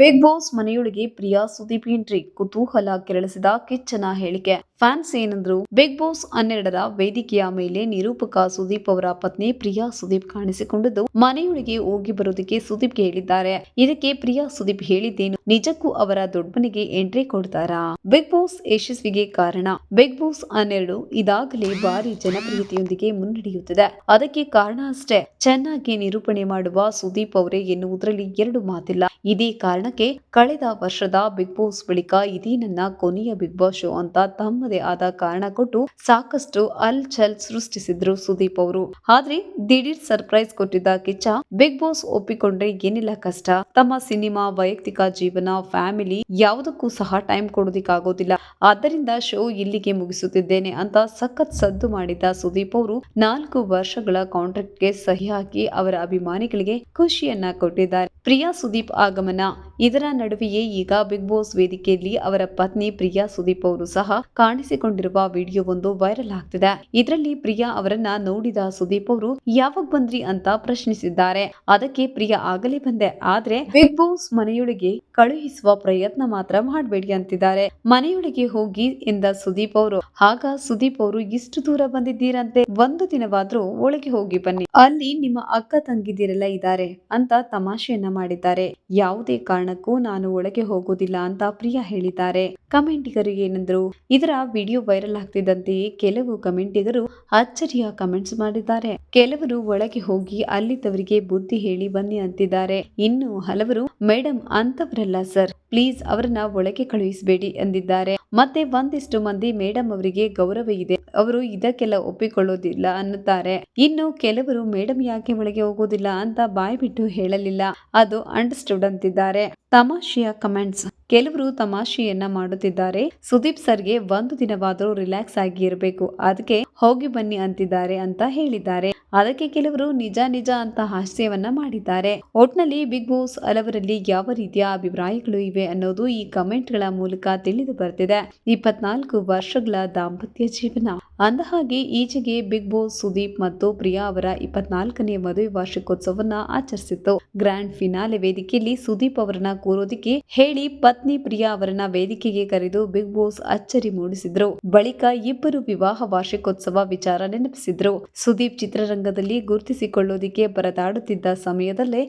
Big boss ಮನೆಯೊಳಗೆ Priya Sudeep entry ಕುತೂಹಲ ಕೆರಳಿಸಿದ ಕಿಚ್ಚನ ಹೇಳಿಕೆ. ಫ್ಯಾನ್ಸ್ ಏನಂದ್ರು, ಬಿಗ್ ಬಾಸ್ ಹನ್ನೆರಡರ ವೇದಿಕೆಯ ಮೇಲೆ ನಿರೂಪಕ ಸುದೀಪ್ ಅವರ ಪತ್ನಿ ಪ್ರಿಯಾ ಸುದೀಪ್ ಕಾಣಿಸಿಕೊಂಡಿದ್ದು, ಮನೆಯೊಳಗೆ ಹೋಗಿ ಬರೋದಕ್ಕೆ ಸುದೀಪ್ ಹೇಳಿದ್ದಾರೆ. ಇದಕ್ಕೆ ಪ್ರಿಯಾ ಸುದೀಪ್ ಹೇಳಿದ್ದೇನು, ನಿಜಕ್ಕೂ ಅವರ ದೊಡ್ಡನಿಗೆ ಎಂಟ್ರಿ ಕೊಡ್ತಾರಾ? ಬಿಗ್ ಬಾಸ್ ಯಶಸ್ವಿಗೆ ಕಾರಣ, ಬಿಗ್ ಬಾಸ್ ಹನ್ನೆರಡು ಇದಾಗಲೇ ಭಾರಿ ಜನಪ್ರಿಯತೆಯೊಂದಿಗೆ ಮುನ್ನಡೆಯುತ್ತಿದೆ. ಅದಕ್ಕೆ ಕಾರಣ ಅಷ್ಟೇ, ಚೆನ್ನಾಗಿ ನಿರೂಪಣೆ ಮಾಡುವ ಸುದೀಪ್ ಅವರೇ ಎನ್ನುವುದರಲ್ಲಿ ಎರಡು ಮಾತಿಲ್ಲ. ಇದೇ ಕಾರಣಕ್ಕೆ ಕಳೆದ ವರ್ಷದ ಬಿಗ್ ಬಾಸ್ ಬಳಿಕ ಇದೇ ನನ್ನ ಕೊನೆಯ ಬಿಗ್ ಬಾಸ್ ಶೋ ಅಂತ ತಮ್ಮದೇ ಆದ ಕಾರಣ ಕೊಟ್ಟು ಸಾಕಷ್ಟು ಅಲ್ ಛಲ್ ಸೃಷ್ಟಿಸಿದ್ರು ಸುದೀಪ್ ಅವರು. ಆದ್ರೆ ದಿಢೀರ್ ಸರ್ಪ್ರೈಸ್ ಕೊಟ್ಟಿದ್ದ ಕಿಚ್ಚ ಬಿಗ್ ಬಾಸ್ ಒಪ್ಪಿಕೊಂಡ್ರೆ ಏನಿಲ್ಲ ಕಷ್ಟ. ತಮ್ಮ ಸಿನಿಮಾ, ವೈಯಕ್ತಿಕ ಜೀವನ, ಫ್ಯಾಮಿಲಿ ಯಾವುದಕ್ಕೂ ಸಹ ಟೈಮ್ ಕೊಡೋದಿಕ್ಕಾಗೋದಿಲ್ಲ. ಆದ್ದರಿಂದ ಶೋ ಇಲ್ಲಿಗೆ ಮುಗಿಸುತ್ತಿದ್ದೇನೆ ಅಂತ ಸಖತ್ ಸದ್ದು ಮಾಡಿದ್ದ ಸುದೀಪ್ ಅವರು ನಾಲ್ಕು ವರ್ಷಗಳ ಕಾಂಟ್ರಾಕ್ಟ್ಗೆ ಸಹಿ ಹಾಕಿ ಅವರ ಅಭಿಮಾನಿಗಳಿಗೆ ಖುಷಿಯನ್ನ ಕೊಟ್ಟಿದ್ದಾರೆ. ಪ್ರಿಯಾ ಸುದೀಪ್ ಆಗಮನ ಇದರ ನಡುವೆಯೇ ಈಗ ಬಿಗ್ ಬಾಸ್ ವೇದಿಕೆಯಲ್ಲಿ ಅವರ ಪತ್ನಿ ಪ್ರಿಯಾ ಸುದೀಪ್ ಅವರು ಸಹ ಕಾಣಿಸಿಕೊಂಡಿರುವ ವಿಡಿಯೋವೊಂದು ವೈರಲ್ ಆಗ್ತಿದೆ. ಇದರಲ್ಲಿ ಪ್ರಿಯಾ ಅವರನ್ನ ನೋಡಿದ ಸುದೀಪ್ ಅವರು, ಯಾವಾಗ ಬಂದ್ರಿ ಅಂತ ಪ್ರಶ್ನಿಸಿದ್ದಾರೆ. ಅದಕ್ಕೆ ಪ್ರಿಯಾ ಆಗಲೇ ಬಂದೆ. ಆದ್ರೆ ಬಿಗ್ ಬಾಸ್ ಮನೆಯೊಳಗೆ ಕಳುಹಿಸುವ ಪ್ರಯತ್ನ ಮಾತ್ರ ಮಾಡಬೇಡಿ ಅಂತಿದ್ದಾರೆ. ಮನೆಯೊಳಗೆ ಹೋಗಿ ಎಂದ ಸುದೀಪ್ ಅವರು. ಆಗ ಸುದೀಪ್ ಅವರು, ಇಷ್ಟು ದೂರ ಬಂದಿದ್ದೀರಂತೆ. ಒಂದು ದಿನವಾದ್ರೂ ಒಳಗೆ ಹೋಗಿ ಬನ್ನಿ. ಅಲ್ಲಿ ನಿಮ್ಮ ಅಕ್ಕ ತಂಗಿದಿರೆಲ್ಲ ಇದ್ದಾರೆ ಅಂತ ತಮಾಷೆಯನ್ನ ಮಾಡಿದ್ದಾರೆ. ಯಾವುದೇ ಕಾರಣಕ್ಕೂ ನಾನು ಒಳಗೆ ಹೋಗೋದಿಲ್ಲ ಅಂತ ಪ್ರಿಯಾ ಹೇಳಿದ್ದಾರೆ. ಕಮೆಂಟಿಗರು ಏನಂದ್ರು? ಇದರ ವಿಡಿಯೋ ವೈರಲ್ ಆಗ್ತಿದ್ದಂತೆಯೇ ಕೆಲವು ಕಮೆಂಟಿಗರು ಅಚ್ಚರಿಯ ಕಮೆಂಟ್ಸ್ ಮಾಡಿದ್ದಾರೆ. ಕೆಲವರು ಒಳಗೆ ಹೋಗಿ ಅಲ್ಲಿದ್ದವರಿಗೆ ಬುದ್ಧಿ ಹೇಳಿ ಬನ್ನಿ ಅಂತಿದ್ದಾರೆ. ಇನ್ನು ಹಲವರು ಮೇಡಮ್ ಅಂತವರಲ್ಲ ಸರ್. ಪ್ಲೀಸ್ ಅವರನ್ನ ಒಳಗೆ ಕಳುಹಿಸಬೇಡಿ ಎಂದಿದ್ದಾರೆ ಮತ್ತೆ ಒಂದಿಷ್ಟು ಮಂದಿ ಮೇಡಮ್ ಅವರಿಗೆ ಗೌರವ ಇದೆ. ಅವರು ಇದಕ್ಕೆಲ್ಲ ಒಪ್ಪಿಕೊಳ್ಳೋದಿಲ್ಲ ಅನ್ನುತ್ತಾರೆ. ಇನ್ನು ಕೆಲವರು ಮೇಡಮ್ ಯಾಕೆ ಒಳಗೆ ಹೋಗೋದಿಲ್ಲ ಅಂತ ಬಾಯ್ ಬಿಟ್ಟು ಹೇಳಲಿಲ್ಲ. ಅದು ಅಂಡರ್ಸ್ಟುಡ್ ಅಂತಿದ್ದಾರೆ. ತಮಾಷೆಯ ಕಮೆಂಟ್ಸ್. ಕೆಲವರು ತಮಾಷೆಯನ್ನ ಮಾಡುತ್ತಿದ್ದಾರೆ. ಸುದೀಪ್ ಸರ್ಗೆ ಒಂದು ದಿನವಾದರೂ ರಿಲ್ಯಾಕ್ಸ್ ಆಗಿ ಇರಬೇಕು ಅದಕ್ಕೆ ಹೋಗಿ ಬನ್ನಿ ಅಂತಿದ್ದಾರೆ ಅಂತ ಹೇಳಿದ್ದಾರೆ. ಅದಕ್ಕೆ ಕೆಲವರು ನಿಜ ನಿಜ ಅಂತ ಹಾಸ್ಯವನ್ನ ಮಾಡಿದ್ದಾರೆ. ಒಟ್ನಲ್ಲಿ ಬಿಗ್ ಬಾಸ್ ಹಲವರಲ್ಲಿ ಯಾವ ರೀತಿಯ ಅಭಿಪ್ರಾಯಗಳು ಇವೆ ಅನ್ನೋದು ಈ ಕಮೆಂಟ್ಗಳ ಮೂಲಕ ತಿಳಿದು ಬರ್ತಿದೆ. ಇಪ್ಪತ್ನಾಲ್ಕು ವರ್ಷಗಳ ದಾಂಪತ್ಯ ಜೀವನ. ಅಂದಹಾಗೆ, ಈಚೆಗೆ ಬಿಗ್ ಬಾಸ್ ಸುದೀಪ್ ಮತ್ತು ಪ್ರಿಯಾ ಅವರ ಇಪ್ಪತ್ನಾಲ್ಕನೇ ಮದುವೆ ವಾರ್ಷಿಕೋತ್ಸವವನ್ನ ಆಚರಿಸಿತ್ತು. ಗ್ರ್ಯಾಂಡ್ ಫಿನಾಲೆ ವೇದಿಕೆಯಲ್ಲಿ ಸುದೀಪ್ ಅವರನ್ನ ಕೂರೋದಿಕ್ಕೆ ಹೇಳಿ ಪತ್ನಿ ಪ್ರಿಯಾ ಅವರನ್ನ ವೇದಿಕೆಗೆ ಕರೆದು ಬಿಗ್ ಬಾಸ್ ಅಚ್ಚರಿ ಮೂಡಿಸಿದ್ರು. ಬಳಿಕ ಇಬ್ಬರು ವಿವಾಹ ವಾರ್ಷಿಕೋತ್ಸವ ವಿಚಾರ ನೆನಪಿಸಿದ್ರು. ಸುದೀಪ್ ಚಿತ್ರರಂಗದಲ್ಲಿ ಗುರುತಿಸಿಕೊಳ್ಳೋದಿಕ್ಕೆ ಪರದಾಡುತ್ತಿದ್ದ ಸಮಯದಲ್ಲೇ